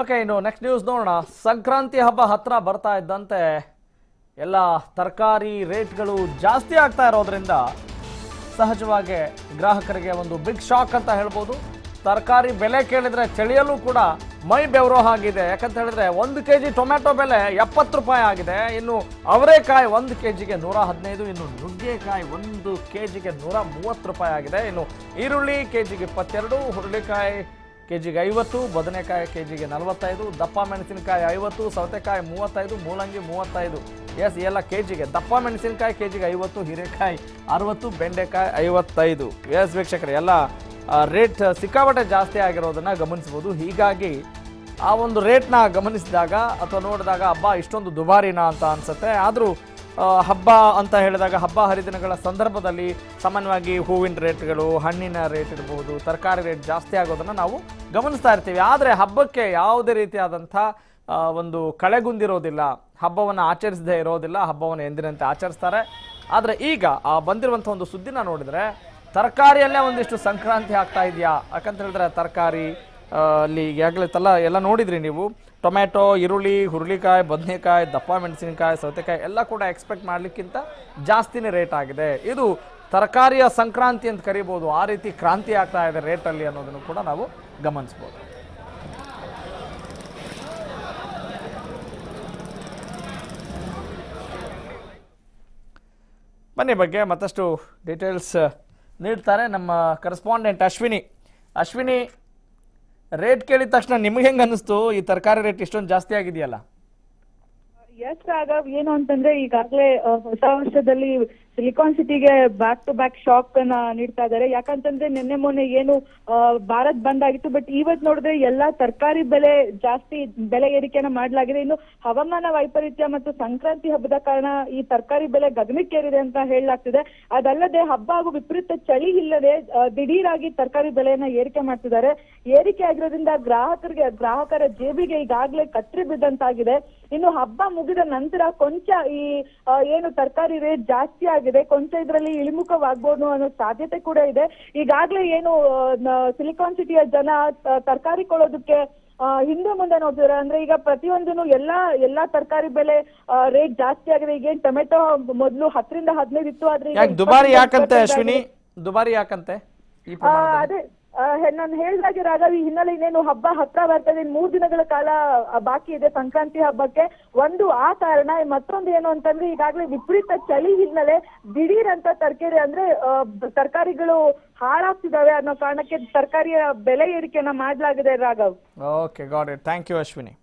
Okay ಇನ್ನು next news ನೋಡೋಣ. ಸಂಕ್ರಾಂತಿ ಹಬ್ಬ ಹತ್ರ ಬರ್ತಾ ಇದ್ದಂತೆ ಎಲ್ಲ ತರಕಾರಿ ರೇಟ್ಗಳು ಜಾಸ್ತಿ ಆಗ್ತಾ ಇರೋದ್ರಿಂದ ಸಹಜವಾಗಿ ಗ್ರಾಹಕರಿಗೆ ಒಂದು ಬಿಗ್ ಶಾಕ್ ಅಂತ ಹೇಳ್ಬೋದು. ತರಕಾರಿ ಬೆಲೆ ಕೇಳಿದರೆ ಚಳಿಯಲ್ಲೂ ಕೂಡ ಮೈ ಬೆವರೋ ಆಗಿದೆ ಯಾಕಂತ ಹೇಳಿದ್ರೆ ಒಂದು ಕೆ ಜಿ ಟೊಮ್ಯಾಟೊ ಬೆಲೆ ಎಪ್ಪತ್ತು ರೂಪಾಯಿ ಆಗಿದೆ. ಇನ್ನು ಅವರೇಕಾಯಿ ಒಂದು ಕೆ ಜಿಗೆ ನೂರ ಹದಿನೈದು, ಇನ್ನು ನುಗ್ಗೆಕಾಯಿ ಒಂದು ಕೆ ಜಿಗೆ ನೂರ ಮೂವತ್ತು ರೂಪಾಯಿ ಆಗಿದೆ. ಇನ್ನು ಈರುಳ್ಳಿ ಕೆ ಜಿಗೆ ಇಪ್ಪತ್ತೆರಡು, ಹುರುಳಿಕಾಯಿ ಕೆ ಜಿಗೆ ಐವತ್ತು, ಬದನೆಕಾಯಿ ಕೆ ಜಿಗೆ ನಲವತ್ತೈದು, ದಪ್ಪ ಮೆಣಸಿನಕಾಯಿ ಐವತ್ತು, ಸೌತೆಕಾಯಿ ಮೂವತ್ತೈದು, ಮೂಲಂಗಿ ಮೂವತ್ತೈದು. ಎಸ್ ಎಲ್ಲ ಕೆ ಜಿಗೆ ದಪ್ಪ ಮೆಣಸಿನಕಾಯಿ ಕೆ ಜಿಗೆ ಐವತ್ತು, ಹೀರೆಕಾಯಿ ಅರವತ್ತು, ಬೆಂಡೆಕಾಯಿ ಐವತ್ತೈದು. ಎಸ್ ವೀಕ್ಷಕರು, ಎಲ್ಲ ರೇಟ್ ಸಿಕ್ಕಾಪಟ್ಟೆ ಜಾಸ್ತಿ ಆಗಿರೋದನ್ನು ಗಮನಿಸ್ಬೋದು ಹೀಗಾಗಿ, ಆ ಒಂದು ರೇಟ್ನ ಗಮನಿಸಿದಾಗ ಅಥವಾ ನೋಡಿದಾಗ ಹಬ್ಬ ಇಷ್ಟೊಂದು ದುಬಾರಿನ ಅಂತ ಅನ್ಸುತ್ತೆ. ಆದರೂ ಹಬ್ಬ ಅಂತ ಹೇಳಿದಾಗ ಹಬ್ಬ ಹರಿದಿನಗಳ ಸಂದರ್ಭದಲ್ಲಿ ಸಾಮಾನ್ಯವಾಗಿ ಹೂವಿನ ರೇಟ್ಗಳು, ಹಣ್ಣಿನ ರೇಟ್ ಇರಬಹುದು ತರಕಾರಿ ರೇಟ್ ಜಾಸ್ತಿ ಆಗೋದನ್ನು ನಾವು ಗಮನಿಸ್ತಾ ಇರ್ತೀವಿ. ಆದರೆ ಹಬ್ಬಕ್ಕೆ ಯಾವುದೇ ರೀತಿಯಾದಂಥ ಒಂದು ಕಳೆಗುಂದಿರೋದಿಲ್ಲ. ಹಬ್ಬವನ್ನು ಆಚರಿಸದೇ ಇರೋದಿಲ್ಲ. ಹಬ್ಬವನ್ನು ಎಂದಿನಂತೆ ಆಚರಿಸ್ತಾರೆ. ಆದರೆ ಈಗ ಆ ಬಂದಿರುವಂಥ ಒಂದು ಸುದ್ದಿನ ನೋಡಿದರೆ, ತರಕಾರಿಯಲ್ಲೇ ಒಂದಿಷ್ಟು ಸಂಕ್ರಾಂತಿ ಆಗ್ತಾ ಇದೆಯಾ? ಯಾಕಂತ ಹೇಳಿದ್ರೆ ತರಕಾರಿ ಅಲ್ಲಿ ಈಗಾಗಲೇ ತಲ್ಲ ಎಲ್ಲ ನೋಡಿದ್ರಿ ನೀವು. ಟೊಮ್ಯಾಟೊ, ಈರುಳ್ಳಿ, ಹುರುಳಿಕಾಯಿ, ಬದನೆಕಾಯಿ, ದಪ್ಪ ಮೆಣಸಿನಕಾಯಿ, ಸೌತೆಕಾಯಿ ಎಲ್ಲ ಕೂಡ ಎಕ್ಸ್ಪೆಕ್ಟ್ ಮಾಡಲಿಕ್ಕಿಂತ ಜಾಸ್ತಿನೇ ರೇಟ್ ಆಗಿದೆ. ಇದು ತರಕಾರಿಯ ಸಂಕ್ರಾಂತಿ ಅಂತ ಕರಿಬೋದು. ಆ ರೀತಿ ಕ್ರಾಂತಿ ಆಗ್ತಾ ಇದೆ ರೇಟಲ್ಲಿ ಅನ್ನೋದನ್ನು ಕೂಡ ನಾವು ಗಮನಿಸ್ಬೋದು. ಬನ್ನಿ ಬಗ್ಗೆ ಮತ್ತಷ್ಟು ಡೀಟೇಲ್ಸ್ ನೀಡ್ತಾರೆ ನಮ್ಮ ಕರೆಸ್ಪಾಂಡೆಂಟ್ ಅಶ್ವಿನಿ. ಅಶ್ವಿನಿ ರೇಟ್ ಕೇಳಿದ ತಕ್ಷಣ ನಿಮ್ಗೆ ಹೆಂಗೆ ಅನಿಸ್ತು ಈ ತರಕಾರಿ ರೇಟ್ ಇಷ್ಟೊಂದು ಜಾಸ್ತಿ ಆಗಿದೆಯಲ್ಲ? ಎಸ್ ಆಗ ಏನು ಅಂತಂದ್ರೆ ಈಗಾಗಲೇ ಹೊಸ ವರ್ಷದಲ್ಲಿ ಸಿಲಿಕಾನ್ ಸಿಟಿಗೆ ಬ್ಯಾಕ್ ಟು ಬ್ಯಾಕ್ ಶಾಕ್ ಅನ್ನ ನೀಡ್ತಾ ಇದ್ದಾರೆ ಯಾಕಂತಂದ್ರೆ ನಿನ್ನೆ ಮೊನ್ನೆ ಏನು ಭಾರತ್ ಬಂದ್ ಆಗಿತ್ತು ಬಟ್ ಇವತ್ ನೋಡಿದ್ರೆ ಎಲ್ಲಾ ತರಕಾರಿ ಬೆಲೆ ಜಾಸ್ತಿ, ಬೆಲೆ ಏರಿಕೆಯನ್ನ ಮಾಡಲಾಗಿದೆ. ಇನ್ನು ಹವಾಮಾನ ವೈಪರೀತ್ಯ ಮತ್ತು ಸಂಕ್ರಾಂತಿ ಹಬ್ಬದ ಕಾರಣ ಈ ತರಕಾರಿ ಬೆಲೆ ಗಗನಕ್ಕೇರಿದೆ ಅಂತ ಹೇಳಲಾಗ್ತಿದೆ. ಅದಲ್ಲದೆ ಹಬ್ಬ ಹಾಗೂ ವಿಪರೀತ ಚಳಿ ಇಲ್ಲದೆ ದಿಢೀರಾಗಿ ತರಕಾರಿ ಬೆಲೆಯನ್ನ ಏರಿಕೆ ಮಾಡ್ತಿದ್ದಾರೆ. ಏರಿಕೆ ಆಗಿರೋದ್ರಿಂದ ಗ್ರಾಹಕರಿಗೆ, ಗ್ರಾಹಕರ ಜೇಬಿಗೆ ಈಗಾಗಲೇ ಕತ್ತರಿ ಬಿದ್ದಂತಾಗಿದೆ. ಇನ್ನು ಹಬ್ಬ ಮುಗಿದ ನಂತರ ಕೊಂಚ ಈ ಏನು ತರಕಾರಿ ರೇಟ್ ಜಾಸ್ತಿ ಆಗಿದೆ ಕೊಂಚ ಇದರಲ್ಲಿ ಇಳಿಮುಖವಾಗ್ಬೋದು ಅನ್ನೋ ಸಾಧ್ಯತೆ ಕೂಡ ಇದೆ. ಈಗಾಗಲೇ ಏನು ಸಿಲಿಕಾನ್ ಸಿಟಿಯ ಜನ ತರಕಾರಿ ಕೊಳ್ಳೋದಕ್ಕೆ ಆ, ಹಿಂದೆ ಮುಂದೆ ನೋಡ್ತಿದ್ರೆ. ಅಂದ್ರೆ ಈಗ ಪ್ರತಿಯೊಂದನ್ನು ಎಲ್ಲಾ ಎಲ್ಲಾ ತರಕಾರಿ ಬೆಲೆ ರೇಟ್ ಜಾಸ್ತಿ ಆಗಿದೆ. ಈಗ ಏನ್ ಟೊಮೆಟೊ ಮೊದಲು ಹತ್ತರಿಂದ ಹದಿನೈದು ಇತ್ತು ಆದ್ರೆ ದುಬಾರಿ ಯಾಕಂತೆ ಅಶ್ವಿನಿ? ದುಬಾರಿ ಯಾಕಂತೆ? ಅದೇ ನಾನು ಹೇಳಿದಾಗೆ ರಾಘವ್, ಹಿನ್ನೆಲೆ ಇನ್ನೇನು ಹಬ್ಬ ಹತ್ರ ಬರ್ತದೆ. ಮೂರ್ ದಿನಗಳ ಕಾಲ ಬಾಕಿ ಇದೆ ಸಂಕ್ರಾಂತಿ ಹಬ್ಬಕ್ಕೆ. ಒಂದು ಆ ಕಾರಣ, ಮತ್ತೊಂದು ಏನು ಅಂತಂದ್ರೆ, ಈಗಾಗಲೇ ವಿಪರೀತ ಚಳಿ ಹಿನ್ನೆಲೆ ದಿಢೀರ್ ಅಂತ ತರಕಾರಿ ಅಂದ್ರೆ ತರಕಾರಿಗಳು ಹಾಳಾಗ್ತಿದಾವೆ ಅನ್ನೋ ಕಾರಣಕ್ಕೆ ತರಕಾರಿಯ ಬೆಲೆ ಏರಿಕೆಯನ್ನ ಮಾಡಲಾಗಿದೆ Raghav. Okay got it thank you Ashwini